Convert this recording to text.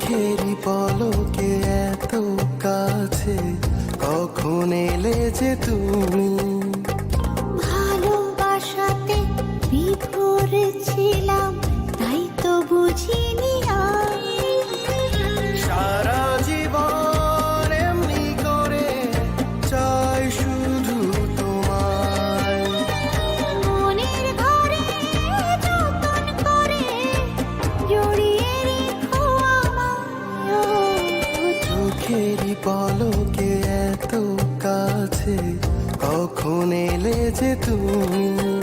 চোখেরই পলকে এত কাছে কখন এলে যে তুমি? ভালোবাসাতে বিভোর ছিলাম চোখেরই পলকে এত কাছে কখন এলে যে তুমি?